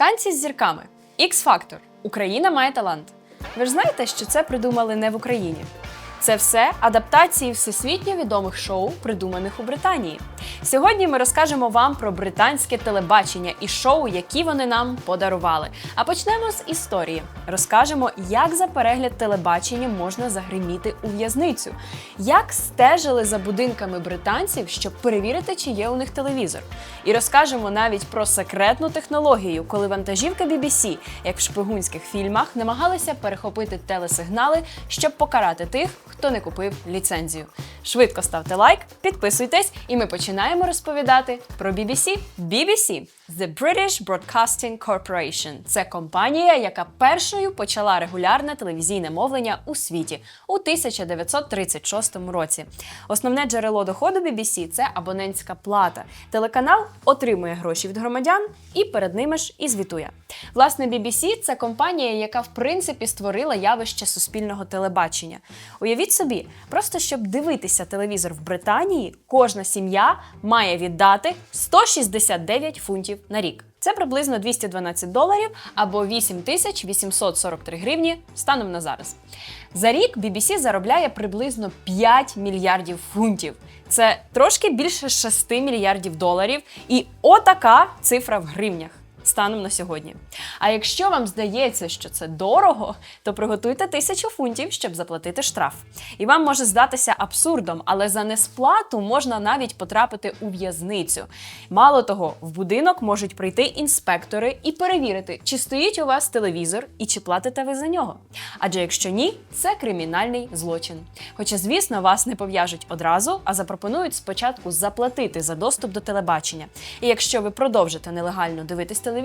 Танці з зірками. X-Factor. Україна має талант. Ви ж знаєте, що це придумали не в Україні. Це все адаптації всесвітньо відомих шоу, придуманих у Британії. Сьогодні ми розкажемо вам про британське телебачення і шоу, які вони нам подарували. А почнемо з історії. Розкажемо, як за перегляд телебачення можна загриміти у в'язницю, як стежили за будинками британців, щоб перевірити, чи є у них телевізор. І розкажемо навіть про секретну технологію, коли вантажівка BBC, як в шпигунських фільмах, намагалися перехопити телесигнали, щоб покарати тих, хто не купив ліцензію. Швидко ставте лайк, підписуйтесь, і ми починаємо розповідати про BBC. BBC – The British Broadcasting Corporation. Це компанія, яка першою почала регулярне телевізійне мовлення у світі у 1936 році. Основне джерело доходу BBC – це абонентська плата. Телеканал отримує гроші від громадян і перед ними ж і звітує. Власне, BBC – це компанія, яка в принципі створила явище суспільного телебачення. Уявіть собі, просто щоб дивитися телевізор в Британії, кожна сім'я має віддати 169 фунтів на рік. Це приблизно 212 доларів або 8843 гривні станом на зараз. За рік BBC заробляє приблизно 5 мільярдів фунтів. Це трошки більше 6 мільярдів доларів. І отака цифра в гривнях. Станом на сьогодні. А якщо вам здається, що це дорого, то приготуйте тисячу фунтів, щоб заплатити штраф. І вам може здатися абсурдом, але за несплату можна навіть потрапити у в'язницю. Мало того, в будинок можуть прийти інспектори і перевірити, чи стоїть у вас телевізор і чи платите ви за нього. Адже якщо ні, це кримінальний злочин. Хоча, звісно, вас не пов'яжуть одразу, а запропонують спочатку заплатити за доступ до телебачення. І якщо ви продовжите нелегально дивитись телевізор,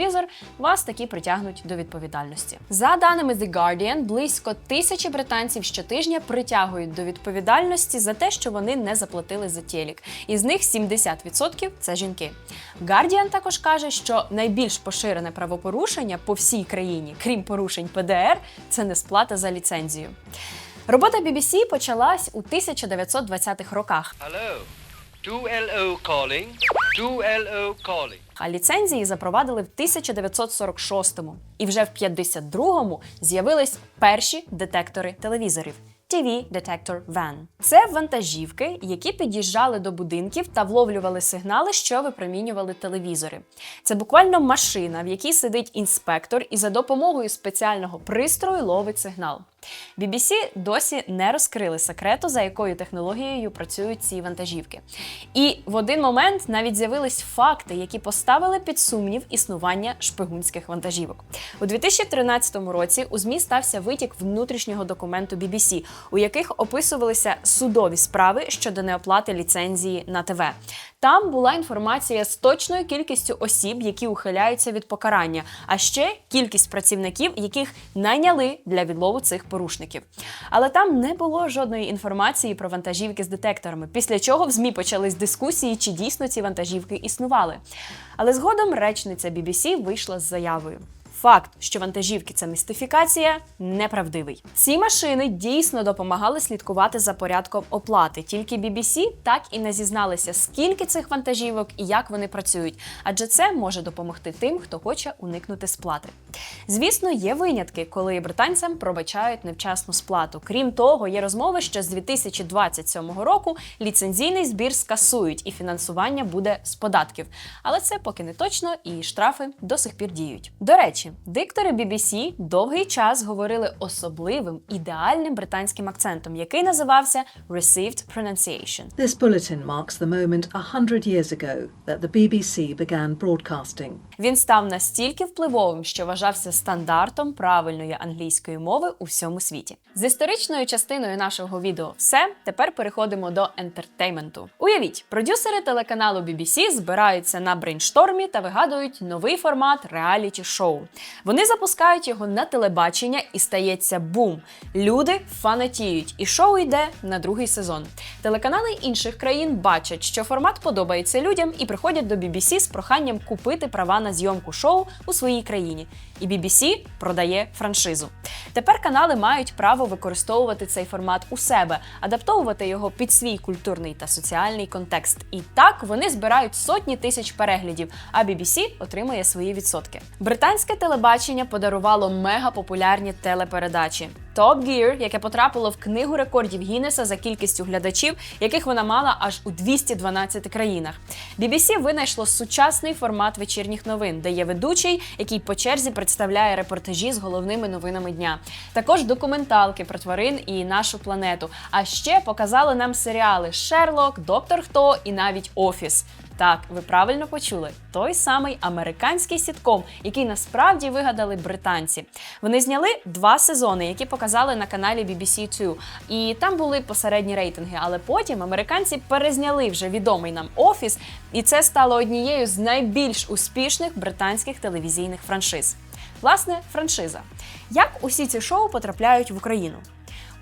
вас таки притягнуть до відповідальності. За даними The Guardian, близько тисячі британців щотижня притягують до відповідальності за те, що вони не заплатили за телік. Із них 70% – це жінки. Guardian також каже, що найбільш поширене правопорушення по всій країні, крім порушень ПДР, це несплата за ліцензію. Робота BBC почалась у 1920-х роках. Hello. 2LO calling. 2LO calling. А ліцензії запровадили в 1946-му. І вже в 52-му з'явились перші детектори телевізорів. TV Detector Van. Це вантажівки, які під'їжджали до будинків та вловлювали сигнали, що випромінювали телевізори. Це буквально машина, в якій сидить інспектор і за допомогою спеціального пристрою ловить сигнал. BBC досі не розкрили секрету, за якою технологією працюють ці вантажівки. І в один момент навіть з'явились факти, які поставили під сумнів існування шпигунських вантажівок. У 2013 році у ЗМІ стався витік внутрішнього документу BBC, у яких описувалися судові справи щодо неоплати ліцензії на ТВ. Там була інформація з точною кількістю осіб, які ухиляються від покарання, а ще кількість працівників, яких найняли для відлову цих порушників. Але там не було жодної інформації про вантажівки з детекторами, після чого в ЗМІ почались дискусії, чи дійсно ці вантажівки існували. Але згодом речниця BBC вийшла з заявою. Факт, що вантажівки це містифікація, неправдивий. Ці машини дійсно допомагали слідкувати за порядком оплати. Тільки BBC так і не зізналися, скільки цих вантажівок і як вони працюють, адже це може допомогти тим, хто хоче уникнути сплати. Звісно, є винятки, коли британцям пробачають невчасну сплату. Крім того, є розмови, що з 2027 року ліцензійний збір скасують і фінансування буде з податків. Але це поки не точно, і штрафи до сих пір діють. До речі, диктори BBC довгий час говорили особливим ідеальним британським акцентом, який називався Received Pronunciation. This bulletin marks the moment a hundred years ago that the BBC began broadcasting. Він став настільки впливовим, що вважався стандартом правильної англійської мови у всьому світі. З історичною частиною нашого відео все. Тепер переходимо до ентертейменту. Уявіть, продюсери телеканалу BBC збираються на брейнштормі та вигадують новий формат реаліті-шоу. Вони запускають його на телебачення і стається бум. Люди фанатіють, і шоу йде на другий сезон. Телеканали інших країн бачать, що формат подобається людям і приходять до BBC з проханням купити права на зйомку шоу у своїй країні. І BBC продає франшизу. Тепер канали мають право використовувати цей формат у себе, адаптовувати його під свій культурний та соціальний контекст. І так вони збирають сотні тисяч переглядів, а BBC отримує свої відсотки. Британське телебачення подарувало мегапопулярні телепередачі. Top Gear, яке потрапило в книгу рекордів Гіннеса за кількістю глядачів, яких вона мала аж у 212 країнах. BBC винайшло сучасний формат вечірніх новин, де є ведучий, який по черзі представляє репортажі з головними новинами дня. Також документалки про тварин і нашу планету. А ще показали нам серіали Шерлок, Доктор Хто і навіть Офіс. Так, ви правильно почули, той самий американський сітком, який насправді вигадали британці. Вони зняли два сезони, які показали на каналі BBC Two. І там були посередні рейтинги. Але потім американці перезняли вже відомий нам офіс, і це стало однією з найбільш успішних британських телевізійних франшиз. Власне, франшиза. Як усі ці шоу потрапляють в Україну?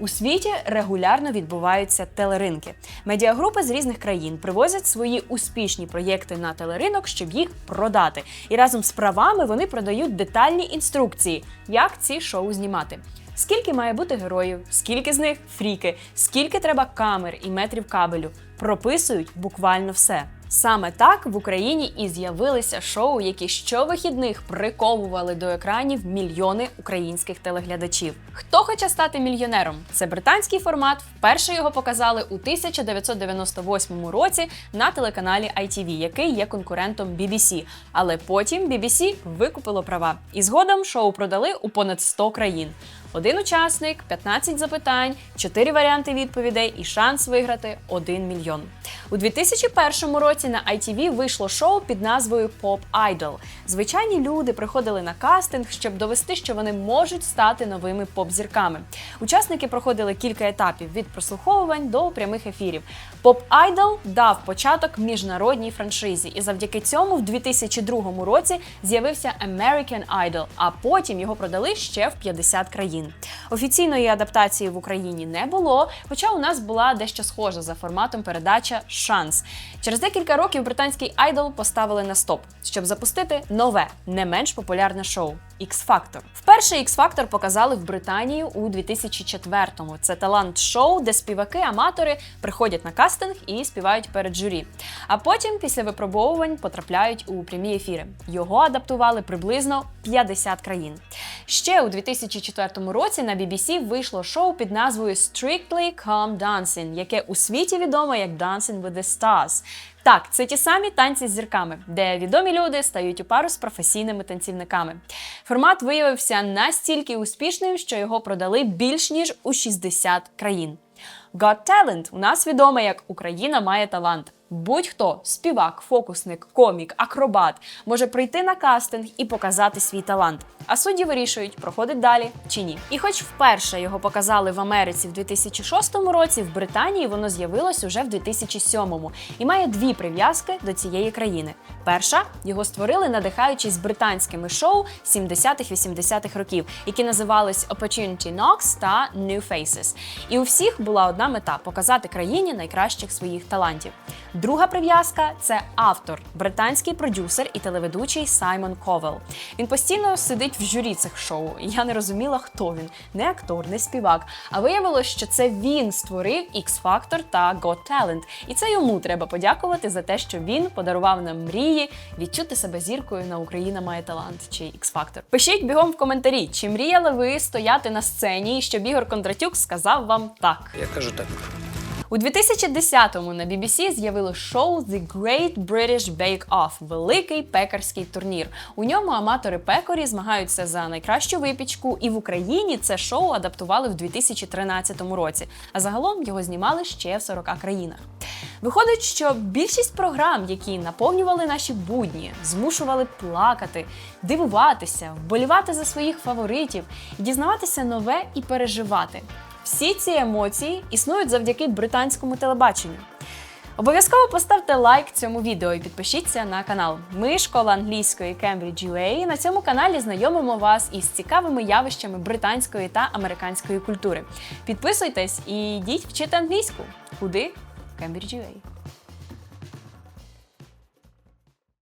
У світі регулярно відбуваються телеринки. Медіагрупи з різних країн привозять свої успішні проєкти на телеринок, щоб їх продати. І разом з правами вони продають детальні інструкції, як ці шоу знімати. Скільки має бути героїв, скільки з них фріки, скільки треба камер і метрів кабелю. Прописують буквально все. Саме так в Україні і з'явилися шоу, які щовихідних приковували до екранів мільйони українських телеглядачів. Хто хоче стати мільйонером? Це британський формат. Вперше його показали у 1998 році на телеканалі ITV, який є конкурентом BBC. Але потім BBC викупило права. І згодом шоу продали у понад 100 країн. Один учасник, 15 запитань, 4 варіанти відповідей і шанс виграти 1 мільйон. У 2001 році на ITV вийшло шоу під назвою Pop Idol. Звичайні люди приходили на кастинг, щоб довести, що вони можуть стати новими поп-зірками. Учасники проходили кілька етапів від прослуховувань до прямих ефірів. Pop Idol дав початок міжнародній франшизі, і завдяки цьому в 2002 році з'явився American Idol, а потім його продали ще в 50 країн. Офіційної адаптації в Україні не було, хоча у нас була дещо схожа за форматом передача Шанс. Через декілька років британський айдол поставили на стоп, щоб запустити нове, не менш популярне шоу. X-Factor. Вперше X-Factor показали в Британії у 2004-му. Це талант-шоу, де співаки-аматори приходять на кастинг і співають перед журі. А потім, після випробовувань, потрапляють у прямі ефіри. Його адаптували приблизно 50 країн. Ще у 2004 році на BBC вийшло шоу під назвою Strictly Come Dancing, яке у світі відомо як Dancing with the Stars. Так, це ті самі танці з зірками, де відомі люди стають у пару з професійними танцівниками. Формат виявився настільки успішним, що його продали більш ніж у 60 країн. Got Talent у нас відоме як Україна має талант. Будь-хто співак, фокусник, комік, акробат може прийти на кастинг і показати свій талант. А судді вирішують, проходить далі чи ні. І хоч вперше його показали в Америці в 2006 році, в Британії воно з'явилось уже в 2007 і має дві прив'язки до цієї країни. Перша його створили, надихаючись британськими шоу 70-х-80-х років, які називались Opportunity Knocks та New Faces. І у всіх була одна мета показати країні найкращих своїх талантів. Друга прив'язка це автор, британський продюсер і телеведучий Саймон Ковел. Він постійно сидить в журі цих шоу. Я не розуміла, хто він, не актор, не співак. А виявилось, що це він створив X-Factor та Got Talent. І це йому треба подякувати за те, що він подарував нам мрії відчути себе зіркою на Україна має талант чи X-Factor. Пишіть бігом в коментарі, чи мріяли ви стояти на сцені, і щоб Ігор Кондратюк сказав вам так. Я кажу так. У 2010-му на BBC з'явилось шоу The Great British Bake Off – великий пекарський турнір. У ньому аматори пекарі змагаються за найкращу випічку, і в Україні це шоу адаптували в 2013 році. А загалом його знімали ще в 40 країнах. Виходить, що більшість програм, які наповнювали наші будні, змушували плакати, дивуватися, вболівати за своїх фаворитів, дізнаватися нове і переживати. Всі ці емоції існують завдяки британському телебаченню. Обов'язково поставте лайк цьому відео і підпишіться на канал. Ми школа англійської Cambridge UA, на цьому каналі знайомимо вас із цікавими явищами британської та американської культури. Підписуйтесь і йдіть вчити англійську. Куди? നോക്കാൻ രുചിയായി